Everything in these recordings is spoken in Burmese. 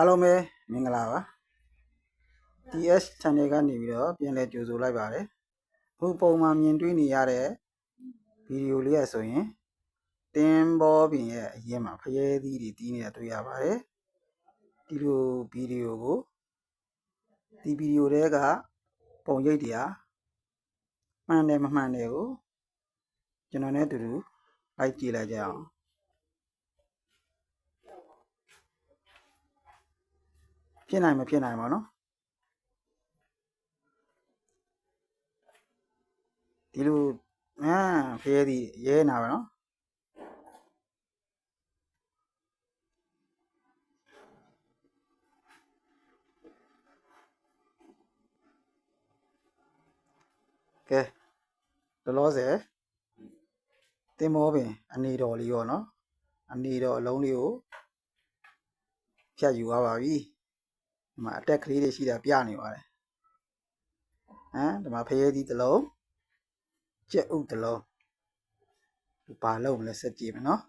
အားလုံးပဲမင်္ဂလာပါ TS channel ကနေပြီးတော့ပြန်လည်ကြိုဆိုလိုက်ပါတယ်ခုပုံမှန်မြင်တွေ့နေရတဲ့ဗီဒီယိုလေးရဆိုရင်တင်းဘောပင်ရဲ့အရင်မှာဖရဲသီးတွေတီးနေတာတွေ့ရပါတယ်ဒီလိုဗီဒီယိုကိုဒီဗီဒီယိုတွေကပုံရိပ်တရားမှန်တယ်မမှန်တယ်ကိုကျွန်တော်နဲ့အတူတူလိုက်ကြည့်လိုက်ကြအောင် ဖြစ်နိုင်မဖြစ်နိုင်ပါနော်ဒီလိုအာဖရဲဒီရဲနာပါနော်ကဲလောလောဆယ်တင်မောပင်အနေတော်လေးရောနော်အနေတော်အလုံးလေးကိုဖြတ်ယူသွားပါပြီ ဒီမှာအတက်ကလေးတွေရှိတာပြနေပါတယ်ဟမ်ဒီမှာဖရဲသီးတစ်လုံးကြက်ဥတစ်လုံးဒီပါလုံးမလဲဆက်ကြည့်မယ်နော်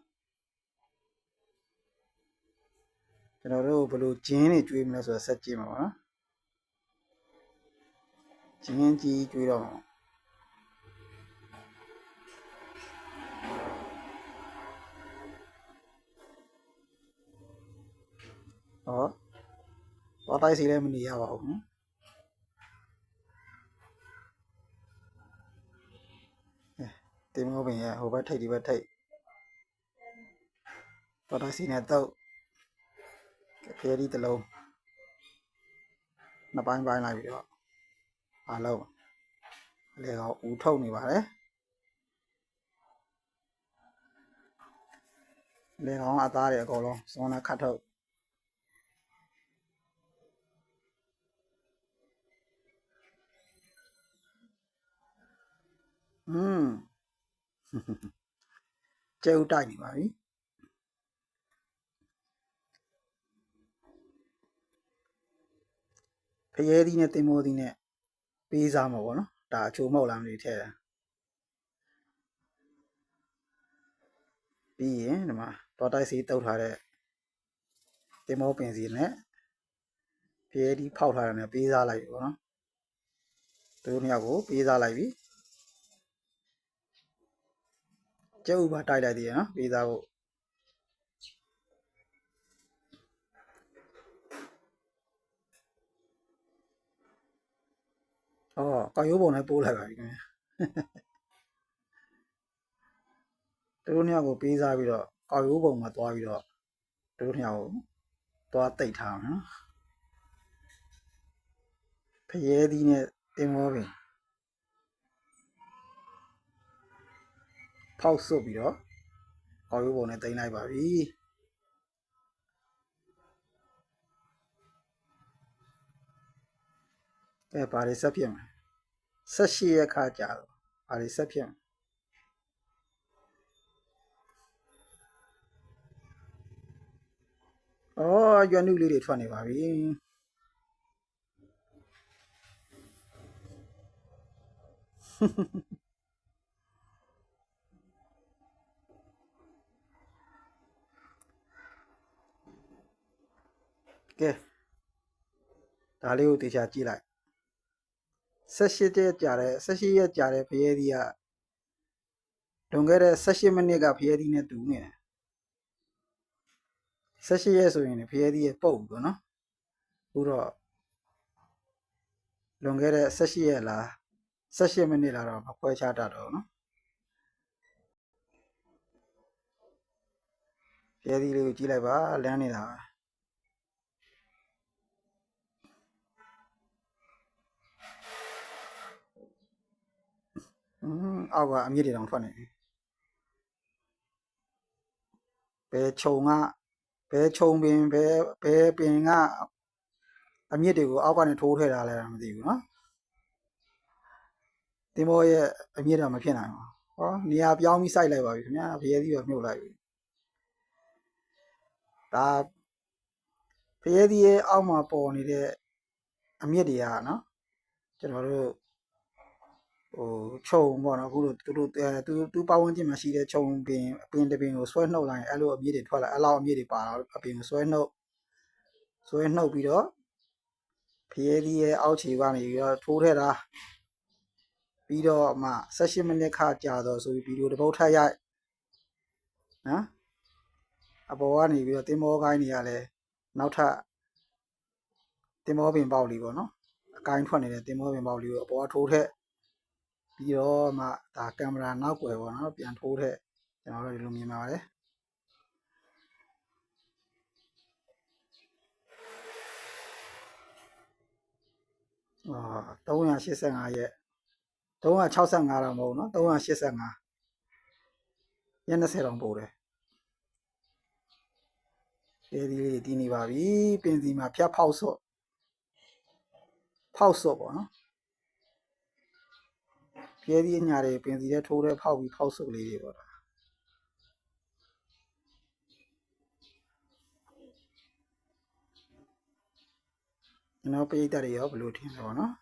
ကျွန်တော်တို့ဘယ်လိုဂျင်းတွေကျွေးမလဲဆိုတော့ဆက်ကြည့်မှာပါနော်ဂျင်းကြီးကျွေးတော့မှာဟော သွားတိုက်စီလည်းမနေရပါဘူးနော်အဲတင်မောပင်ရဟိုဘက်ထိပ်ဒီဘက်ထိပ်သွားတိုက်စီနဲ့တော့ဖဲရီတစ်လုံးနှစ်ပိုင်းပိုင်းလိုက်ပြီးတော့အားလုံးလေကောင်ဦးထုတ်နေပါတယ်လေကောင်အသားတွေအကုန်လုံးစွန်းနဲ့ခတ်ထုတ် อืมကျဲဥတိုက်နေပါပြီဖရဲသီးနဲ့တင်မောသီးနဲ့ပေးစားမှာပေါ့နော်ဒါအချိုမဟုတ်လားမသိထဲတာပြီးရင်ဒီမှာတော်တိုက်စီတုတ်ထားတဲ့တင်မောပင်စီနဲ့ဖရဲသီးဖောက်ထားတာနဲ့ပေးစားလိုက်ပြီပေါ့နော်သူတို့နှစ်ယောက်ကိုပေးစားလိုက်ပြီ ကျုပ်ပါတိုက်လိုက်သေးရနော်ပေးသားဖို့အော်ကောက်ရိုးပုံနဲ့ပိုးလိုက်ပါပြီခင်ဗျာသူတို့နှစ်ယောက်ကိုပေးစားပြီးတော့ကောက်ရိုးပုံမှာသွားပြီးတော့သူတို့နှစ်ယောက်ကိုသွားတိတ်ထားမှာနော်ဖရဲသီးနဲ့တင်မောပင် ဖောက်ဆွတ်ပြီးတော့ကောက်ရိုးပုံနဲ့တိတ်လိုက်ပါပြီအဲဘာတွေဆက်ဖြစ်မလဲဆက်ရှိရခါကြာတော့ဘာတွေဆက်ဖြစ်မလဲအော်ရွံ့နုလေးတွေထွက်နေပါပြီ ကဲဒါလေးကိုတေချာကြည့်လိုက်ဆက်ရှိတဲ့ကြာတဲ့ဆက်ရှိရက်ကြာတဲ့ဖရဲသီးကလွန်ခဲ့တဲ့18မိနစ်ကဖရဲသီးနဲ့တူနေတယ်18ရက်ဆိုရင်လည်းဖရဲသီးရဲ့ပုတ်ဘူးပေါ့နော်အခုတော့လွန်ခဲ့တဲ့18ရက်လား18မိနစ်လားတော့မခွဲခြားတတ်တော့ဘူးနော်ဖရဲသီးလေးကိုကြည့်လိုက်ပါလမ်းနေတာပါ အောက်ကအမြင့်တွေတောင်ထွက်နေတယ်ဘဲခြုံကဘဲခြုံပင်ဘဲဘဲပင်ကအမြင့်တွေကိုအောက်ကနေထိုးထည့်တာလည်းမသိဘူးနော်တင်မောရဲ့အမြင့်တော့မဖြစ်နိုင်ဘူးဟောနေရာပြောင်းပြီးစိုက်လိုက်ပါပြီခင်ဗျာဖရဲသီးပဲမြုပ်လိုက်ပြီဒါဖရဲသီးရဲ့အောက်မှာပေါ်နေတဲ့အမြင့်တွေကနော်ကျွန်တော်တို့ ဟိုခြုံပေါ့နော်အခုလိုသူတို့အဲသူသူပတ်ဝန်းကျင်မှာရှိတဲ့ခြုံပင်ပင်တပင်ကိုဆွဲနှုတ်လိုက်ရင်အဲ့လိုအမြင့်တွေထွက်လာအဲ့လောက်အမြင့်တွေပါတော့အပင်ကိုဆွဲနှုတ်ဆွဲနှုတ်ပြီးတော့ဖျဲသီးရဲ့အောက်ခြေကနေပြီးတော့ထိုးထည့်တာပြီးတော့မှ18မိနစ်ခါကြာတော့ဆိုပြီးဗီဒီယိုတစ်ပုတ်ထပ်ရိုက်နော်အပေါ်ကနေပြီးတော့တင်မောကိုင်းတွေကလည်းနောက်ထပ်တင်မောပင်ပေါက်လေးပေါ့နော်အကိုင်းထွက်နေတဲ့တင်မောပင်ပေါက်လေးကိုအပေါ်ကထိုးထည့် ပြီးတော့မှဒါကင်မရာနောက်ွယ်ပေါ့နော်ပြန်ထိုးထည့်ကျွန်တော်တို့ဒီလိုမြင်ပါပါတယ်အာ385ရက်365တော့မဟုတ်နော်385ရက်20တောင်ပို့တယ်ဒီဒီလေးတည်နေပါပြီပင်စီမှာဖြတ်ဖောက်ဆော့ဖောက်ဆော့ပေါ့နော် ပြဲဒီအညာတွေပင်စီထဲထိုးတဲ့ဖောက်ပြီးဖောက်ဆော့ကလေးတွေပေါ့ဒါကျွန်တော်ပိတ်တက်တွေရောဘယ်လိုထင်လဲပေါ့နော်